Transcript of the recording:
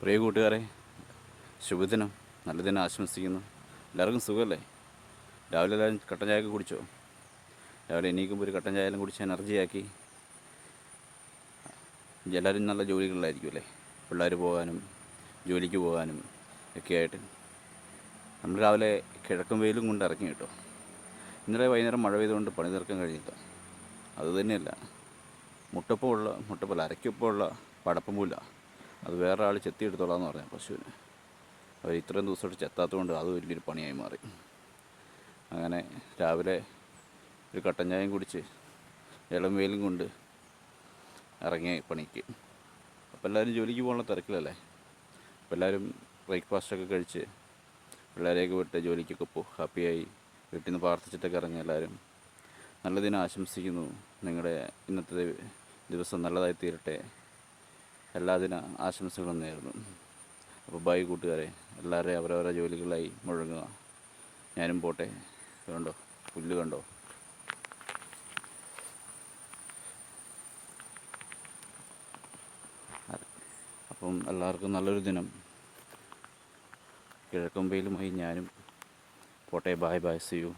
പ്രിയ കൂട്ടുകാരെ ശുഭദിനം. നല്ല ദിനം ആശംസിക്കുന്നു. എല്ലാവർക്കും സുഖമല്ലേ? രാവിലെ എല്ലാവരും കട്ടൻ ചായ ഒക്കെ കുടിച്ചോ? രാവിലെ എണീക്കുമ്പോൾ ഒരു കട്ടൻ ചായയെല്ലാം കുടിച്ച് എനർജിയാക്കി എല്ലാവരും നല്ല ജോലികളിലായിരിക്കും അല്ലേ? പിള്ളേർ പോകാനും ജോലിക്ക് പോകാനും ഒക്കെ ആയിട്ട്. നമ്മൾ രാവിലെ കിഴക്കും വെയിലും കൊണ്ട് ഇറങ്ങി കേട്ടോ. ഇന്നലെ വൈകുന്നേരം മഴ പെയ്തുകൊണ്ട് പണി തീർക്കാൻ കഴിഞ്ഞില്ല. അതുതന്നെയല്ല മുട്ടപ്പമുള്ള മുട്ടപ്പല്ല അരയ്ക്കൊപ്പമുള്ള പടപ്പമില്ല അത് വേറെ ആൾ ചെത്തിയെടുത്തോളാന്ന് പറഞ്ഞു പശുവിന്. അവർ ഇത്രയും ദിവസമായിട്ട് ചെത്താത്തതുകൊണ്ട് അത് വലിയൊരു പണിയായി മാറി. അങ്ങനെ രാവിലെ ഒരു കട്ടൻ ചായയും കുടിച്ച് ഇളം വെയിലും കൊണ്ട് ഇറങ്ങി പണിക്ക്. അപ്പോൾ എല്ലാവരും ജോലിക്ക് പോകാനുള്ള തിരക്കിലല്ലേ? അപ്പോൾ എല്ലാവരും ബ്രേക്ക്ഫാസ്റ്റൊക്കെ കഴിച്ച് പിള്ളേരെയൊക്കെ വിട്ട് ജോലിക്കൊക്കെ പോ ഹാപ്പിയായി വീട്ടിൽ നിന്ന് പ്രാർത്ഥിച്ചിട്ടൊക്കെ ഇറങ്ങി എല്ലാവരും നല്ല ദിനം ആശംസിക്കുന്നു. നിങ്ങളുടെ ഇന്നത്തെ ദിവസം നല്ലതായി തീരട്ടെ എല്ലാ ദിന ആശംസകളും നേരുന്നു. അപ്പോൾ ബൈ കൂട്ടുകാരെ എല്ലാവരെയും അവരവരുടെ ജോലികളായി മുഴങ്ങുക. ഞാനും പോട്ടെ. കണ്ടോ? പുല്ല് കണ്ടോ? അപ്പം എല്ലാവർക്കും നല്ലൊരു ദിനം. കിഴക്കമ്പയിലുമായി ഞാനും പോട്ടെ. Bye bye. C U